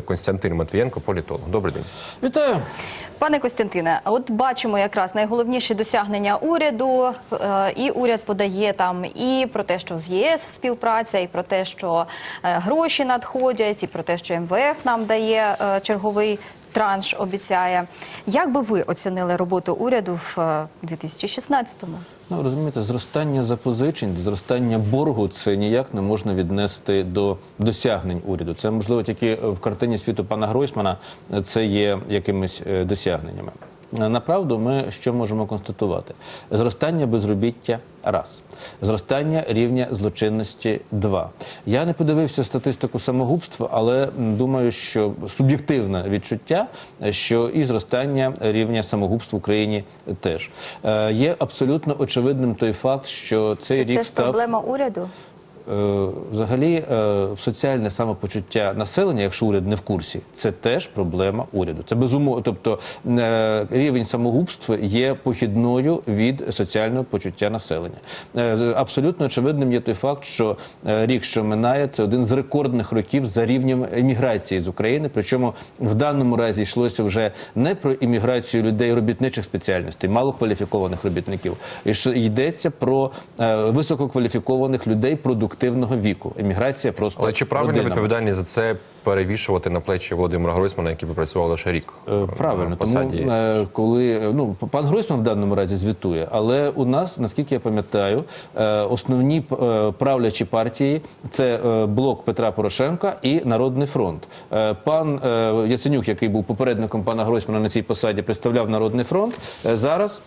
Константин Матвієнко, політолог. Добрий день. Вітаю. Пане Костянтине, от бачимо якраз найголовніші досягнення уряду, е, і уряд подає там і про те, що з ЄС співпраця, і про те, що е, гроші надходять, і про те, що МВФ нам дає е, черговий транш, обіцяє. Як би ви оцінили роботу уряду в е, 2016-му? Ну розумієте, зростання запозичень, зростання боргу це ніяк не можна віднести до досягнень уряду. Це можливо тільки в картині світу пана Гройсмана це є якимись е, досягненнями. Е, Направду, ми що можемо констатувати? Зростання безробіття раз, зростання рівня злочинності два. Я не подивився статистику самогубства, але думаю, що суб'єктивне відчуття, що і зростання рівня самогубств в Україні теж Е, є абсолютно очевидним той факт, що цей Це рік теж став проблема уряду. Е, Взагалі, е, соціальне самопочуття населення, якщо уряд не в курсі, це теж проблема уряду. Це безумовно. Тобто е, рівень самогубств є похідною від соціального почуття населення. Абсолютно очевидним є той факт, що рік, що минає, це один з рекордних років за рівнем еміграції з України. Причому в даному разі йшлося вже не про імміграцію людей робітничих спеціальностей, малокваліфікованих робітників. І йдеться про висококваліфікованих людей продуктивного віку. Еміграція просто Але чи правильно родинами. відповідальність за це перевішувати на плечі Володимира Гройсмана, який попрацював лише рік? Е, на Правильно, тому е, коли е, ну пан Гройсман в даному разі звітує, але у нас, наскільки я пам'ятаю, е, основні е, правлячі партії це е, блок Петра Порошенка і Народний фронт. Е, Пан е, Яценюк, який був попередником пана Гройсмана на цій посаді, представляв Народний фронт. Е, Зараз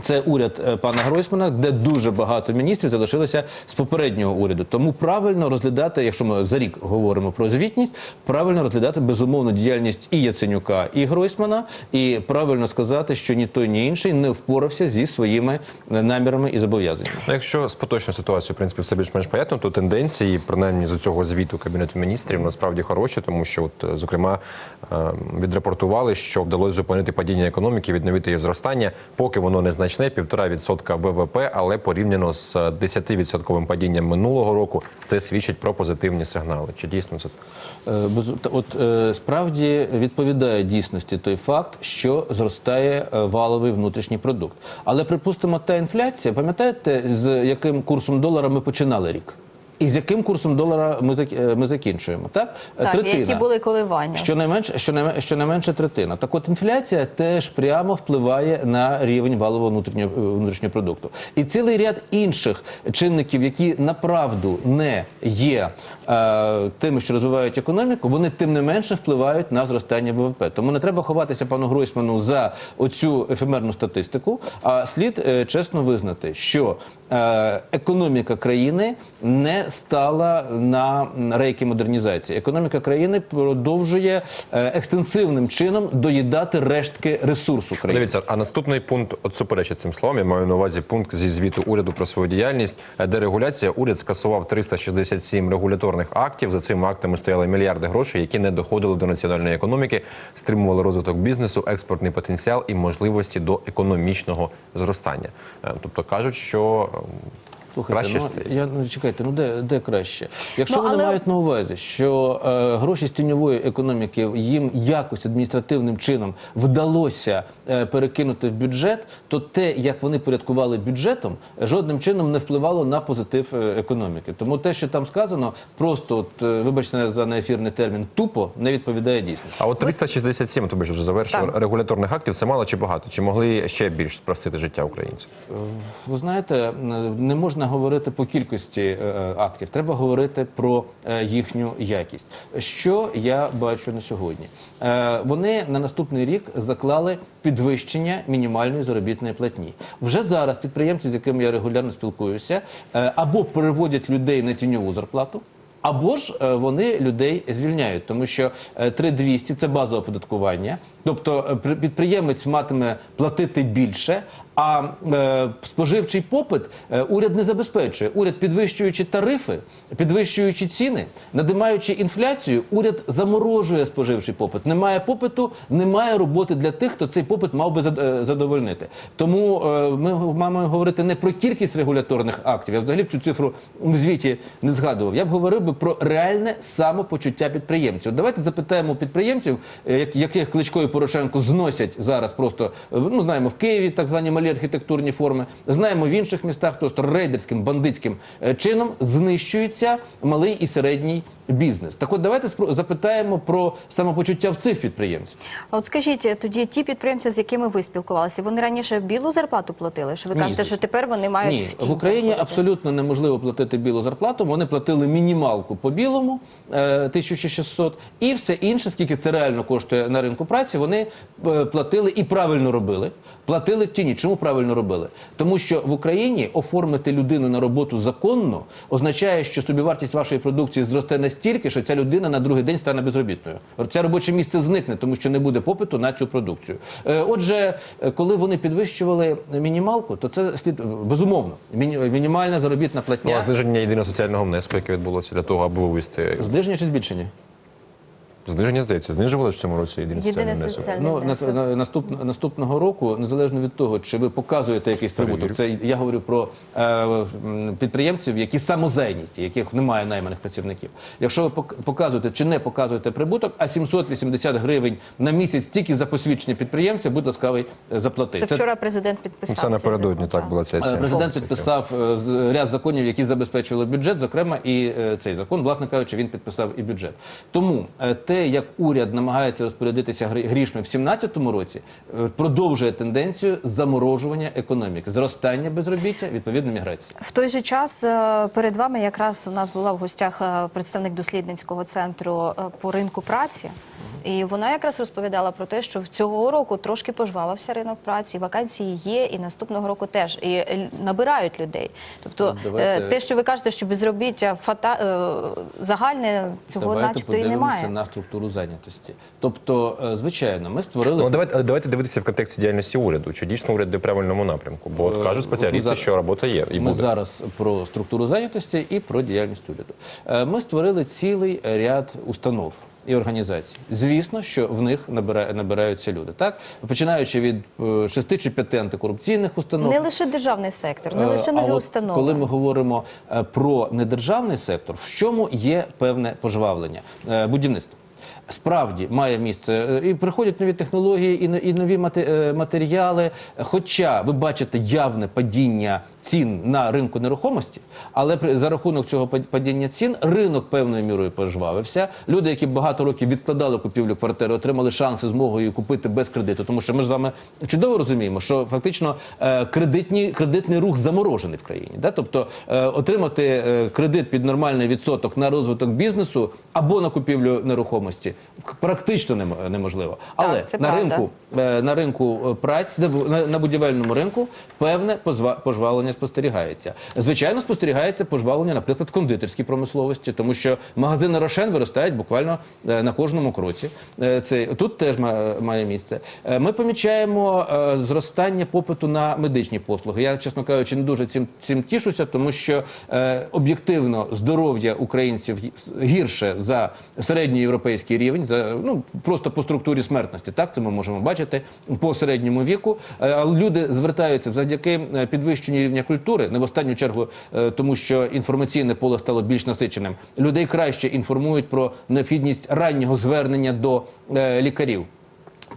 це уряд е, пана Гройсмана, де дуже багато міністрів залишилося з попереднього уряду. Тому правильно розглядати, якщо ми за рік говоримо про звітність, правильно розглядати безумовно діяльність і Яценюка, і Гройсмана, і правильно сказати, що ні той, ні інший не впорався зі своїми е, намірами і зобов'язаннями. Ну, Якщо з поточною ситуацією, в принципі, все більш-менш понятно, то тенденції, принаймні з цього звіту Кабінету міністрів, насправді хороші, тому що, от, е, зокрема, відрапортували, що вдалося зупинити падіння економіки, відновити її зростання, поки воно незначне, 1,5% ВВП, але порівняно з 10% падінням минулого року, це свідчить про позитивні сигнали. Чи дійсно це? Е, От е, справді відповідає дійсності той факт, що зростає е, валовий внутрішній продукт. Але припустимо, та інфляція, пам'ятаєте, з яким курсом долара ми починали рік? І з яким курсом долара ми е, ми закінчуємо? Так, так третина. які були коливання? Щонайменше, щонайменше, щонайменше третина. Так от інфляція теж прямо впливає на рівень валового внутрішнього, е, внутрішнього продукту. І цілий ряд інших чинників, які направду не є е, тими, що розвивають економіку, вони тим не менше впливають на зростання ВВП. Тому не треба ховатися пану Гройсману за оцю ефемерну статистику, а слід е, чесно визнати, що е, економіка країни не стала на рейки модернізації. Економіка країни продовжує е, екстенсивним чином доїдати рештки ресурсу країни. Дивіться, а наступний пункт от суперечить цим словам. Я маю на увазі пункт зі звіту уряду про свою діяльність. Е, Дерегуляція. Уряд скасував 367 регуляторних актів. За цими актами стояли мільярди грошей, які не доходили до національної економіки, стримували розвиток бізнесу, експортний потенціал і можливості до економічного зростання. Е, Тобто кажуть, що е, Слухайте, краще ну, стає. я ну чекайте, ну де, де краще? Якщо Ну, вони але- мають на увазі, що е, гроші з тіньової економіки їм якось адміністративним чином вдалося е, перекинути в бюджет, то те, як вони порядкували бюджетом, жодним чином не впливало на позитив е, економіки. Тому те, що там сказано, просто от, е, вибачте за неефірний термін, тупо не відповідає дійсності. А от 367, тобі ж вже завершив, Так. регуляторних актів це мало чи багато? Чи могли ще більш спростити життя українців? Ви знаєте, не можна говорити по кількості е, актів, треба говорити про е, їхню якість. Що я бачу на сьогодні? Е, Вони на наступний рік заклали підвищення мінімальної заробітної платні. Вже зараз підприємці, з якими я регулярно спілкуюся, е, або переводять людей на тіньову зарплату. Або ж е, вони людей звільняють, тому що е, 3200 – це базове оподаткування. Тобто е, підприємець матиме платити більше, А е, споживчий попит е, уряд не забезпечує. Уряд підвищуючи тарифи, підвищуючи ціни, надимаючи інфляцію, уряд заморожує споживчий попит. Немає попиту, немає роботи для тих, хто цей попит мав би е, задовольнити. Тому е, ми маємо говорити не про кількість регуляторних актів. Я взагалі б цю цифру в звіті не згадував. Я б говорив би про реальне самопочуття підприємців. Давайте запитаємо підприємців, е, яких Кличко і Порошенко зносять зараз просто е, ну знаємо в Києві так звані малі архітектурні форми. Знаємо в інших містах, то рейдерським бандитським е, чином знищується малий і середній бізнес. Так от давайте запитаємо про самопочуття в цих підприємців. А От скажіть, тоді ті підприємці, з якими ви спілкувалися, вони раніше білу зарплату платили? Що ви Ні. кажете, що тепер вони мають Ні, в Україні проходити? абсолютно неможливо платити білу зарплату. Вони платили мінімалку по білому е, 1600 і все інше, скільки це реально коштує на ринку праці, вони е, платили і правильно робили. Платили в тіні. Чому правильно робили? Тому що в Україні оформити людину на роботу законно означає, що собівартість вашої продукції зросте настільки, що ця людина на другий день стане безробітною. Це робоче місце зникне, тому що не буде попиту на цю продукцію. Е, Отже, е, коли вони підвищували мінімалку, то це слід безумовно. Міні- мінімальна заробітна Ну, а зниження єдиного соціального внеску, яке відбулося для того, аби вивести Зниження чи збільшення? Зниження, здається, знижували в цьому році єдиний соціальний внесок. Ну на, внесок. на, наступ, наступного року, незалежно від того, чи ви показуєте якийсь прибуток, це я говорю про е, м, підприємців, які самозайняті, яких немає найманих працівників. Якщо ви пок- показуєте чи не показуєте прибуток, а 780 гривень на місяць тільки за посвідчення підприємця, будь ласкавий е, заплатити. Це вчора президент підписав. Це цей напередодні закон, так була ця Е. Президент підписав е, з- ряд законів, які забезпечували бюджет, зокрема і е, цей закон, власне кажучи, він підписав і бюджет. Тому е, те, як уряд намагається розпорядитися грішми в 2017 році, е, продовжує тенденцію заморожування економіки, зростання безробіття, відповідно міграції. В той же час е, перед вами якраз у нас була в гостях е, представник дослідницького центру по ринку праці. І вона якраз розповідала про те, що в цього року трошки пожвавився ринок праці, вакансії є, і наступного року теж і набирають людей. Тобто, давайте- те, що ви кажете, що безробіття фата загальне цього, Давайте начебто, і немає. Структуру зайнятості. Тобто, е, звичайно, ми створили Ну, давайте, давайте дивитися в контексті діяльності уряду. Чи дійсно уряд йде в правильному напрямку? Бо от Е, кажуть спеціалісти, зараз- що робота є і Ми буде. зараз про структуру зайнятості і про діяльність уряду. Е, Ми створили цілий ряд установ. І організацій. Звісно, що в них набира- набираються люди. Так починаючи від шести чи п'яти антикорупційних установ, Не лише державний сектор, не лише а нові от установи. Коли ми говоримо про недержавний сектор, в чому є певне пожвавлення? Будівництво. Справді має місце е, і приходять нові технології, і, но- і нові е, матеріали. Хоча ви бачите явне падіння цін на ринку нерухомості, але за рахунок цього падіння цін ринок певною мірою пожвавився. Люди, які багато років відкладали купівлю квартири, отримали шанси змогу її купити без кредиту. Тому що ми ж з вами чудово розуміємо, що фактично е, кредитні, кредитний рух заморожений в країні. Да? Тобто отримати кредит під нормальний відсоток на розвиток бізнесу або на купівлю нерухомості практично неможливо. Але це на правда. ринку е, на ринку е, праці, на, на будівельному ринку певне пожвавлення спостерігається. Звичайно, спостерігається пожвавлення, наприклад, в кондитерській промисловості, тому що магазини Рошен виростають буквально е, на кожному кроці. Е, Це тут теж ма- має місце. Е, Ми помічаємо е, зростання попиту на медичні послуги. Я, чесно кажучи, не дуже цим цим тішуся, тому що е, об'єктивно здоров'я українців гірше за середньоєвропейський рівень, за ну просто по структурі смертності. Так це ми можемо бачити по середньому віку. Е, Але люди звертаються завдяки е, підвищенню рівня культури, не в останню чергу, е, тому що інформаційне поле стало більш насиченим. Людей краще інформують про необхідність раннього звернення до лікарів.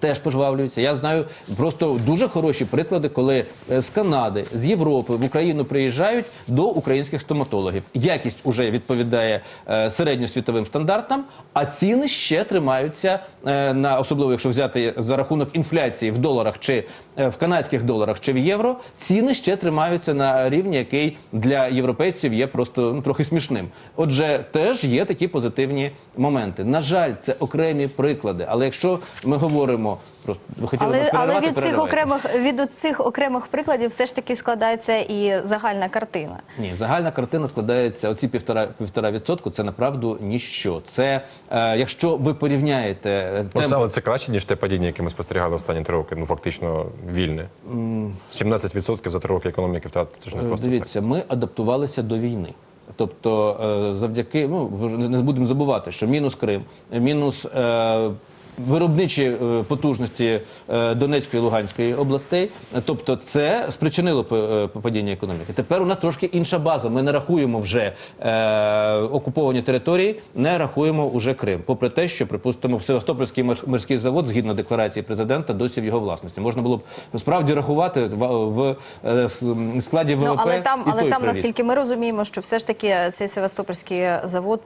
Теж пожвавлюються. Я знаю просто дуже хороші приклади, коли е, з Канади, з Європи в Україну приїжджають до українських стоматологів. Якість уже відповідає е, середньосвітовим стандартам, а ціни ще тримаються е, на особливо, якщо взяти за рахунок інфляції в доларах чи в канадських доларах чи в євро. Ціни ще тримаються на рівні, який для європейців є просто ну, трохи смішним. Отже, теж є такі позитивні моменти. На жаль, це окремі приклади. Але якщо ми говоримо можемо просто ви хотіли Але, але від цих окремих від цих окремих прикладів все ж таки складається і загальна картина. Ні, загальна картина складається оці півтора півтора відсотку. Це направду ніщо. Це е, якщо ви порівняєте е, темп але це краще, ніж те падіння, яке ми спостерігали останні три роки. Ну фактично вільне. 17% за три роки економіки втратити. Це ж не Е, просто так. Дивіться, ми адаптувалися до війни. Тобто, е, завдяки, ну не будемо забувати, що мінус Крим, мінус е, виробничі е, потужності е, Донецької і Луганської областей. Тобто, це спричинило е, падіння економіки. Тепер у нас трошки інша база. Ми не рахуємо вже е, окуповані території, не рахуємо вже Крим. Попри те, що припустимо, Севастопольський морськ- морський завод, згідно декларації президента, досі в його власності. Можна було б справді рахувати в, в складі ВВП. Ну але там, і але той там, наскільки ми розуміємо, що все ж таки цей Севастопольський завод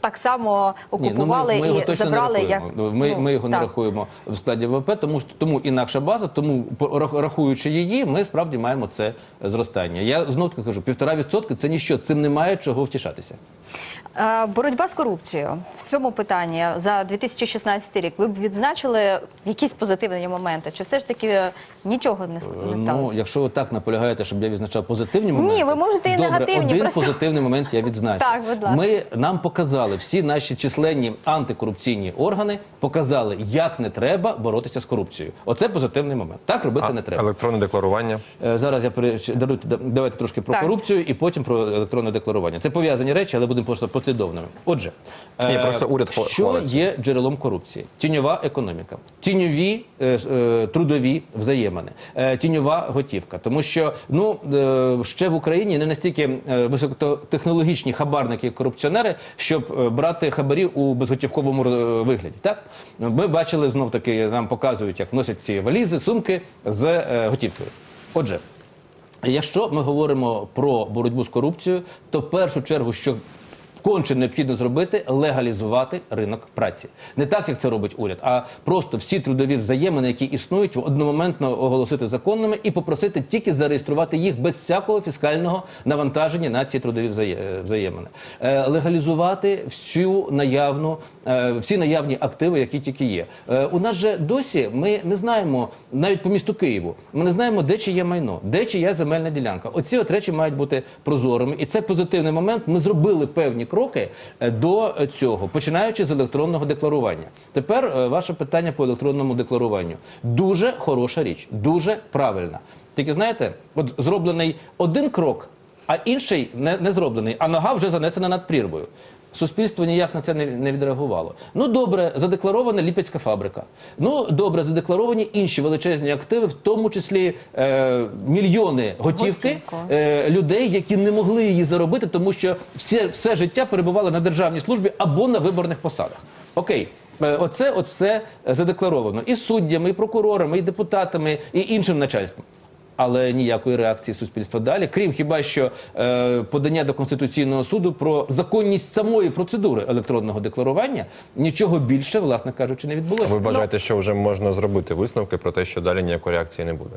так само Ні, ну, окупували ми, ми і забрали як. Ми, ну, ми його не рахуємо в складі ВВП, тому тому інакша база. Тому рахуючи її, ми справді маємо це зростання. Я знов таки кажу, півтора відсотки це ніщо. Цим немає чого втішатися. Е, Боротьба з корупцією в цьому питанні за 2016 рік. Ви б відзначили якісь позитивні моменти? Чи все ж таки нічого не, с- не Ну, якщо ви так наполягаєте, щоб я відзначав позитивні моменти, ви можете і добре, негативні, Один просто- позитивний момент я відзначу. Так, будь ласка. Ми нам показали всі наші численні антикорупційні органи, показали, як не треба боротися з корупцією. Оце позитивний момент. Так робити не треба. Електронне декларування. Е, Зараз я пере- даруйте, давайте трошки про Так. корупцію і потім про електронне декларування. Це пов'язані речі, але будемо просто послідовними. Отже, Ні, е, просто уряд що хвалиться. є джерелом корупції? Тіньова економіка, тіньові е, е, трудові взаємини, е, тіньова готівка. Тому що ну е, ще в Україні не настільки е, високотехнологічні хабарники і корупціонери, щоб брати хабарі у безготівковому вигляді. Так ми бачили знов таки, нам показують, як носять ці валізи, сумки з е, готівкою. Отже. Якщо ми говоримо про боротьбу з корупцією, то в першу чергу, що конче необхідно зробити, легалізувати ринок праці. Не так, як це робить уряд, а просто всі трудові взаємини, які існують, одномоментно оголосити законними і попросити тільки зареєструвати їх без всякого фіскального навантаження на ці трудові е, взаємини. Е, Легалізувати всю наявну, е, всі наявні активи, які тільки є. У нас же досі ми не знаємо навіть по місту Києву. Ми не знаємо, де чиє майно, де чия земельна ділянка. Оці от речі мають бути прозорими, і це позитивний момент. Ми зробили певні кроки е, до цього, починаючи з електронного декларування. Тепер е, ваше питання по електронному декларуванню. Дуже хороша річ, дуже правильна. Тільки знаєте, от зроблений один крок, а інший не, не зроблений, а нога вже занесена над прірвою. Суспільство ніяк на це не, відреагувало. Ну добре, задекларована ліпецька фабрика. Ну добре, задекларовані інші величезні активи, в тому числі е, мільйони готівки е, людей, які не могли її заробити, тому що все, все життя перебували на державній службі або на виборних посадах. Окей. Е, Оце, оце задекларовано і суддями, і прокурорами, і депутатами, і іншим начальством. Але ніякої реакції суспільства далі, крім хіба що е, подання до конституційного суду про законність самої процедури електронного декларування, нічого більше, власне кажучи, не відбулося. Ви вважаєте, що вже можна зробити висновки про те, що далі ніякої реакції не буде?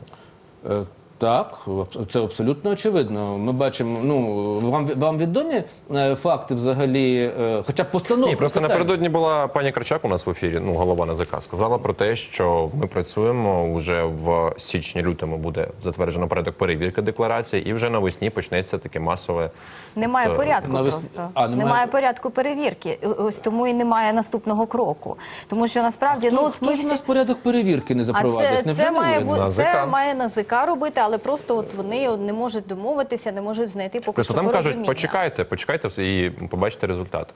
Так, це абсолютно очевидно. Ми бачимо. Ну вам вам відомі е, факти взагалі, е, хоча б постановки. Ні, просто питань? напередодні була пані Крачак у нас в ефірі, ну голова НАЗК, сказала про те, що ми працюємо вже в січні-лютому буде затверджено порядок перевірки декларації, і вже навесні почнеться таке масове. Немає Е, порядку навес- просто. А, немає- немає... порядку перевірки. Ось тому і немає наступного кроку. Тому що насправді ну от Хто ми ж у нас порядок перевірки не А це, це не має бути це має НАЗК робити, але просто от вони не можуть домовитися, не можуть знайти поки Просто що там кажуть, почекайте, почекайте все і побачите результати.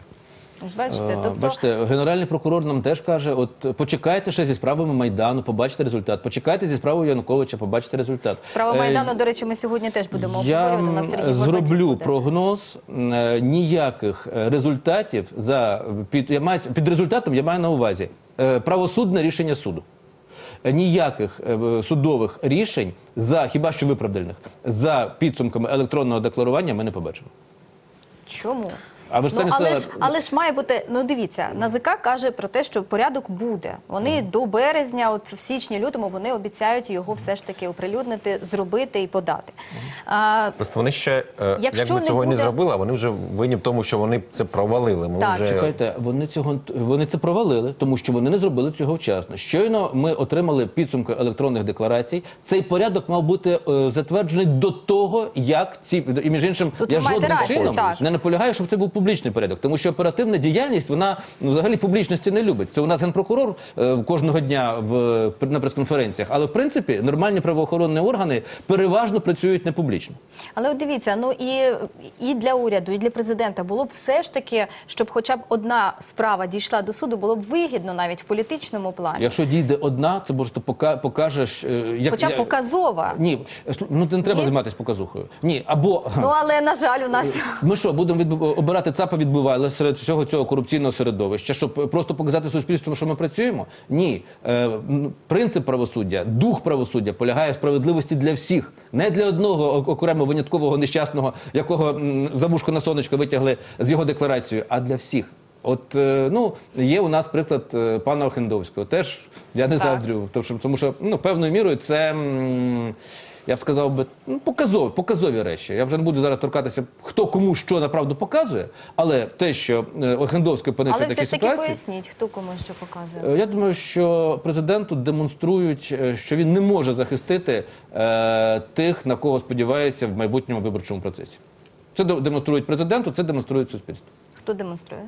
Бачите, тобто Бачите, генеральний прокурор нам теж каже: от почекайте ще зі справами Майдану, побачите результат. Почекайте зі справою Януковича, побачите результат. справа Е, Майдану, до речі, ми сьогодні теж будемо обговорювати. У нас Сергій зроблю буде. прогноз е, ніяких е, результатів за під я маю під результатом. Я маю на увазі е, правосудне рішення суду. Ніяких е, судових рішень за хіба що виправдальних за підсумками електронного декларування ми не побачимо. Чому? А ви ж Ну, самі але, ж, але ж має бути, ну дивіться, НАЗК каже про те, що порядок буде. Вони до березня, от в січні-лютому, вони обіцяють його все ж таки оприлюднити, зробити і подати. А, Просто вони ще, е, Якщо як ми цього і не зробили, а вони вже винні в тому, що вони це провалили. Ми Так. вже... Чекайте, вони цього вони це провалили, тому що вони не зробили цього вчасно. Щойно ми отримали підсумки електронних декларацій. Цей порядок мав бути е, затверджений до того, як ці і між іншим Тут я жодним рацію, чином так. не наполягаю, щоб це був публічний порядок, тому що оперативна діяльність вона ну, взагалі публічності не любить. Це у нас генпрокурор е, кожного дня в на прес-конференціях, але в принципі нормальні правоохоронні органи переважно працюють не публічно. Але от дивіться, ну і, і для уряду, і для президента було б все ж таки, щоб хоча б одна справа дійшла до суду, було б вигідно навіть в політичному плані. Якщо дійде одна, це просто пока покажеш, е, як Хоча б показова. Ні, ну не треба Ні? займатися показухою. Ні, або Ну але на жаль, у нас ми що, будемо відбив- обирати ЦАПа відбивали серед всього цього корупційного середовища, щоб просто показати суспільству, що ми працюємо? Ні. Е, принцип правосуддя, дух правосуддя полягає в справедливості для всіх, не для одного окремо виняткового нещасного, якого за вушко на сонечко витягли з його декларацією, а для всіх. От е, ну є у нас приклад е, пана Охендовського. Теж я не Так. заздрю, тому що, тому що ну певною мірою це. Я б сказав би, ну, показові, показові речі. Я вже не буду зараз торкатися, хто кому що направду показує, але те, що е, Охендовський опинився але все ж таки поясніть, хто кому що показує. е, я думаю, що президенту демонструють, е, що він не може захистити е, тих, на кого сподівається в майбутньому виборчому процесі. Це демонструють президенту, це демонструють суспільству. Хто демонструє?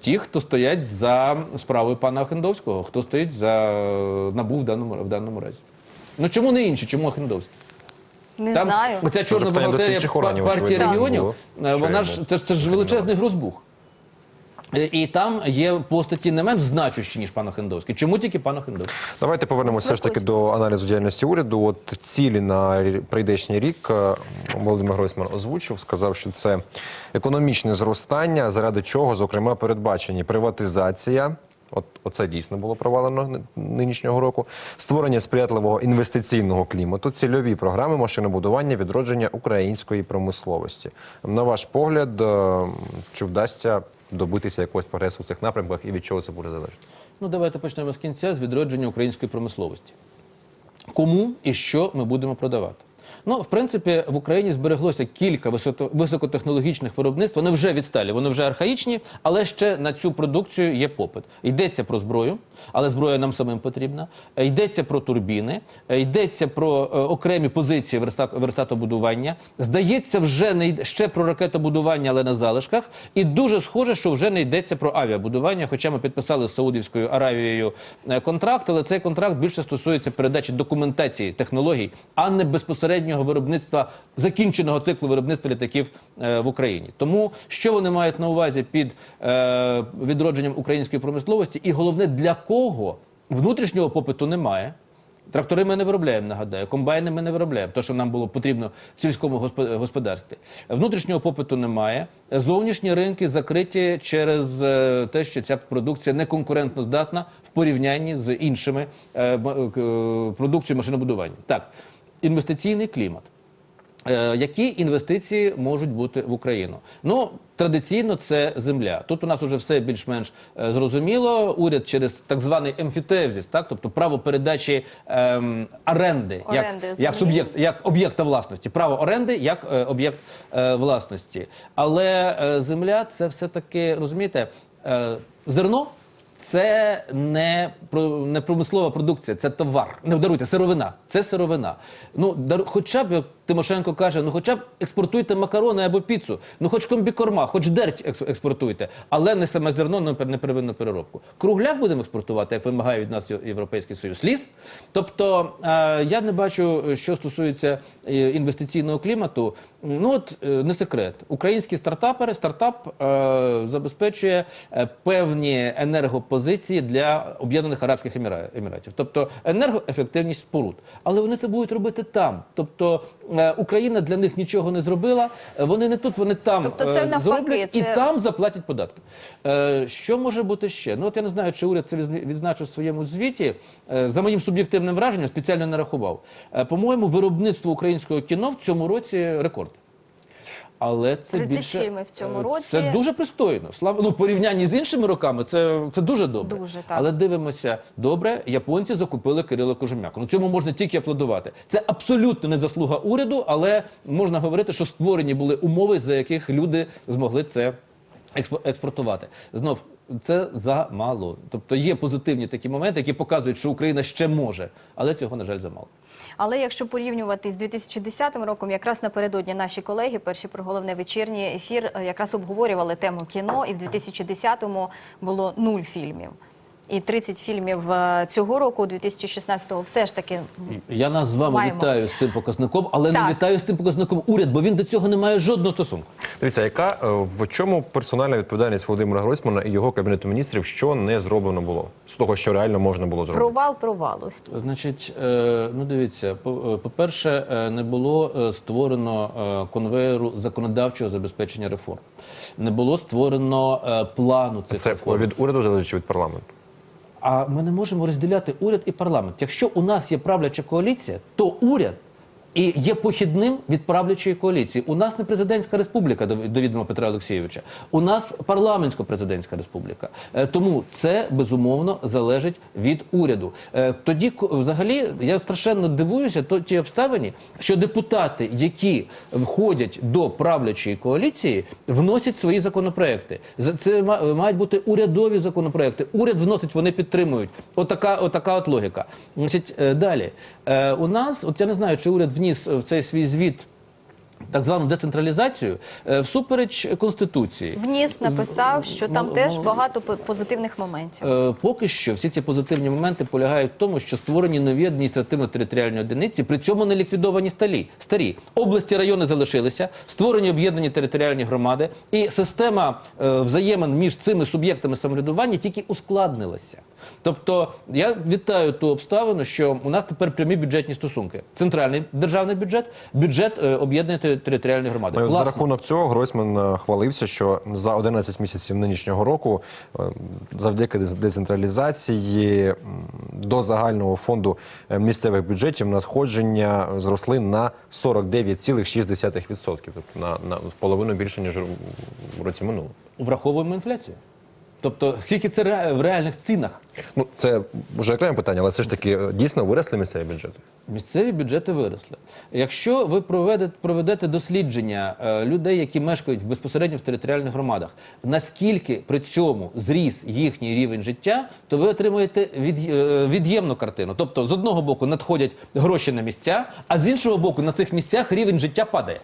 Ті, хто стоять за справою пана Охендовського, хто стоїть за е, набу в даному, в даному разі. Ну чому не інші? Чому Охендовський? Не Там знаю. Оця чорна питання до бухгалтерія слідчих органів, партії очевидно, регіонів, було, е, вона ж це, ж- це ж величезний грозбух. Е, І там є постаті не менш значущі, ніж пан Охендовський. Чому тільки пан Охендовський? Давайте повернемося все ж таки до аналізу діяльності уряду. От цілі на рі- прийдешній рік е, Володимир Гройсман озвучив, сказав, що це економічне зростання, заради чого, зокрема, передбачені приватизація. От оце дійсно було провалено нинішнього року. Створення сприятливого інвестиційного клімату, цільові програми машинобудування, відродження української промисловості. На ваш погляд, е, чи вдасться добитися якогось прогресу в цих напрямках і від чого це буде залежати? Ну, давайте почнемо з кінця з відродження української промисловості. Кому і що ми будемо продавати? Ну, в принципі, в Україні збереглося кілька високотехнологічних виробництв. Вони вже відсталі, вони вже архаїчні, але ще на цю продукцію є попит. Йдеться про зброю, але зброя нам самим потрібна. Е, Йдеться про турбіни, е, йдеться про е, окремі позиції верстатобудування. Здається, вже не йде ще про ракетобудування, але на залишках. І дуже схоже, що вже не йдеться про авіабудування. Хоча ми підписали з Саудівською Аравією контракт, але цей контракт більше стосується передачі документації технологій, а не безпосереднього виробництва закінченого циклу виробництва літаків е, в Україні. Тому що вони мають на увазі під е, відродженням української промисловості, і головне для кого внутрішнього попиту немає. Трактори ми не виробляємо, нагадаю, комбайни ми не виробляємо, то, що нам було потрібно в сільському господарстві. Внутрішнього попиту немає. Зовнішні ринки закриті через е, те, що ця продукція не конкурентно здатна в порівнянні з іншими продукцією машинобудування. Так, інвестиційний клімат. Е, Які інвестиції можуть бути в Україну? Ну традиційно це земля. Тут у нас вже все більш-менш е, зрозуміло. Уряд через так званий емфітевзіс, так тобто право передачі ем, оренди, Оренди як, як суб'єкт, як об'єкта власності, право оренди як е, об'єкт е, власності. Але е, земля це все таки розумієте, е, зерно. Це не про не промислова продукція, це товар. Не вдаруйте сировина. Це сировина. Ну дар, хоча б Тимошенко каже, ну хоча б експортуйте макарони або піцу, ну хоч комбікорма, хоч дерть екс- експортуйте, але не саме зерно, не пер- первинну переробку. Кругляк будемо експортувати, як вимагає від нас Європейський Союз. Ліс. Тобто е, я не бачу, що стосується е, інвестиційного клімату. Ну от е, не секрет. Українські стартапери, стартап е, забезпечує е, певні енергопозиції для Об'єднаних Арабських Еміра- Еміратів, тобто енергоефективність споруд. Але вони це будуть робити там. Тобто е, Україна для них нічого не зробила. е, Вони не тут, вони там Тобто це е, навпаки, зроблять і це- там заплатять податки. Е, що може бути ще? Ну от я не знаю, чи уряд це відзначив в своєму звіті. Е, за моїм суб'єктивним враженням, спеціально не рахував. Е, по-моєму, виробництво українського кіно в цьому році рекорд. Але це 30 більше фільмів в цьому е, році. Це дуже пристойно. Слава ну в порівнянні з іншими роками. Це, це дуже добре. Дуже, так. Але дивимося добре. Японці закупили Кирила Кожем'яку. Ну цьому можна тільки аплодувати. Це абсолютно не заслуга уряду, але можна говорити, що створені були умови, за яких люди змогли це експортувати. Знов це замало. Тобто є позитивні такі моменти, які показують, що Україна ще може, але цього на жаль замало. Але якщо порівнювати з 2010 роком, якраз напередодні наші колеги, перші про головне вечірній ефір, е, якраз обговорювали тему кіно, і в 2010-му було нуль фільмів. І 30 фільмів е, цього року, 2016-го, все ж таки Я нас з вами Маємо. вітаю з цим показником, але Так. не вітаю з цим показником уряд, бо він до цього не має жодного стосунку. Дивіться, яка е, в чому персональна відповідальність Володимира Гройсмана і його кабінету міністрів, що не зроблено було з того, що реально можна було зробити? провал провалу. Значить, е, ну дивіться, по- е, по-перше, е, не було створено конвейеру законодавчого забезпечення реформ. Не було створено плану цих Це реформ. від уряду залежить від парламенту? А ми не можемо розділяти уряд і парламент. Якщо у нас є правляча коаліція, то уряд і є похідним від правлячої коаліції. У нас не президентська республіка, до Петра Олексійовича. У нас парламентсько-президентська республіка. Е, Тому це безумовно залежить від уряду. Е, Тоді взагалі я страшенно дивуюся то ті обставині, що депутати, які входять до правлячої коаліції, вносять свої законопроекти. За- Це мають бути урядові законопроекти. Уряд вносить, вони підтримують. Отака, отака от логіка. Значить, е, далі у нас, от я не знаю, чи уряд вніс в цей свій звіт. Так звану децентралізацію е, всупереч конституції. Вніс написав, що там Ну, теж ну, багато позитивних моментів. Е, Поки що всі ці позитивні моменти полягають в тому, що створені нові адміністративно-територіальні одиниці, при цьому не ліквідовані сталі. старі. Області, райони залишилися, створені об'єднані територіальні громади, і система е, взаємин між цими суб'єктами самоврядування тільки ускладнилася. Тобто я вітаю ту обставину, що у нас тепер прямі бюджетні стосунки: центральний державний бюджет, бюджет е, об'єднаної тери- територіальної громади. Ну, за рахунок цього Гройсман е, хвалився, що за 11 місяців нинішнього року, е, завдяки децентралізації до загального фонду е, місцевих бюджетів надходження зросли на 49,6%, тобто на, на половину більше ніж в році минулого. враховуємо інфляцію. Тобто, скільки це ре- в реальних цінах? Ну це вже окреме питання, але все ж таки е, дійсно виросли місцеві бюджети. Місцеві бюджети виросли. Якщо ви проведете, проведете дослідження е, людей, які мешкають безпосередньо в територіальних громадах, наскільки при цьому зріс їхній рівень життя, то ви отримаєте від, е, від'ємну картину. Тобто, з одного боку надходять гроші на місця, а з іншого боку, на цих місцях рівень життя падає.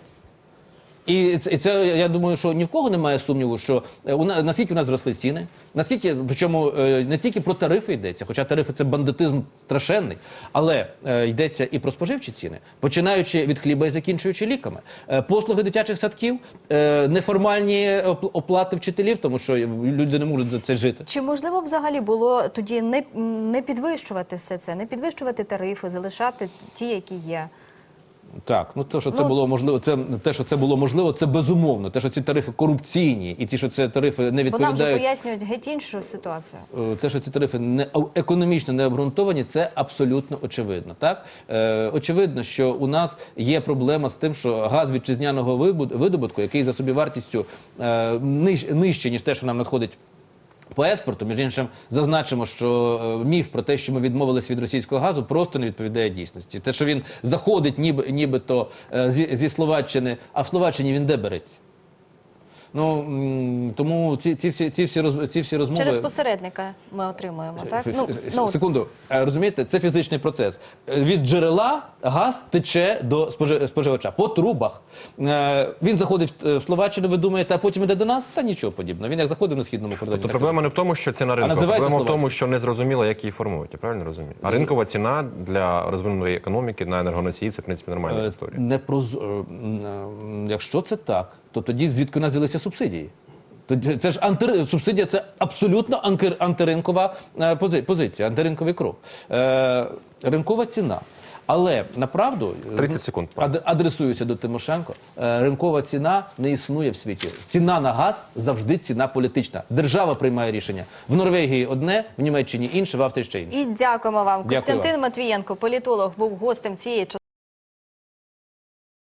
І це, це я думаю, що ні в кого немає сумніву, що е, у нас наскільки у нас зросли ціни, наскільки причому е, не тільки про тарифи йдеться, хоча тарифи це бандитизм страшенний, але е, йдеться і про споживчі ціни, починаючи від хліба і закінчуючи ліками, послуги дитячих садків, неформальні опл- оплати вчителів, тому що люди не можуть за це жити. Чи можливо взагалі було тоді не, не підвищувати все це, не підвищувати тарифи, залишати ті, які є? Так, ну те, що це Ну, було можливо, це те, що це було можливо, це безумовно. Те, що ці тарифи корупційні, і ті, що це тарифи не Бо нам вже пояснюють геть іншу ситуацію. Е, те, що ці тарифи не економічно не обґрунтовані, це абсолютно очевидно. Так е, очевидно, що у нас є проблема з тим, що газ вітчизняного видобутку, який за собівартістю е, ниж, нижче ніж те, що нам надходить. По експорту, між іншим, зазначимо, що е, міф про те, що ми відмовилися від російського газу, просто не відповідає дійсності. Те, що він заходить, ніби нібито е, зі, зі Словаччини, а в Словаччині він де береться? Ну тому ці, ці всі ці всі роз, ці всі розмови Через посередника ми отримуємо, так? Ну, ну, Секунду, Е, розумієте, це фізичний процес. Е, Від джерела газ тече до спожи- споживача по трубах. Е, Він заходить в- Словаччину, ви думаєте, а потім іде до нас? Та нічого подібного. Він як заходив на східному кордоні. Тобто проблема не в тому, що ціна ринку, а називається проблема в тому, що не зрозуміло, як її формують. Я правильно розумію? А ринкова ціна для розвиненої економіки на енергоносії це в принципі нормальна історія. Не проз... Якщо це так, то тоді звідки у нас взялися субсидії? Тоді це ж анти... субсидія це абсолютно анкер... антиринкова е, пози... позиція, антиринковий крок. Е, ринкова ціна. Але направду 30 секунд. ад- адресуюся до Тимошенко. Е, ринкова ціна не існує в світі. Ціна на газ завжди ціна політична. Держава приймає рішення. В Норвегії одне, в Німеччині інше, в Австрії ще інше. і дякуємо вам. Дякую Костянтин вам. Матвієнко, політолог, був гостем цієї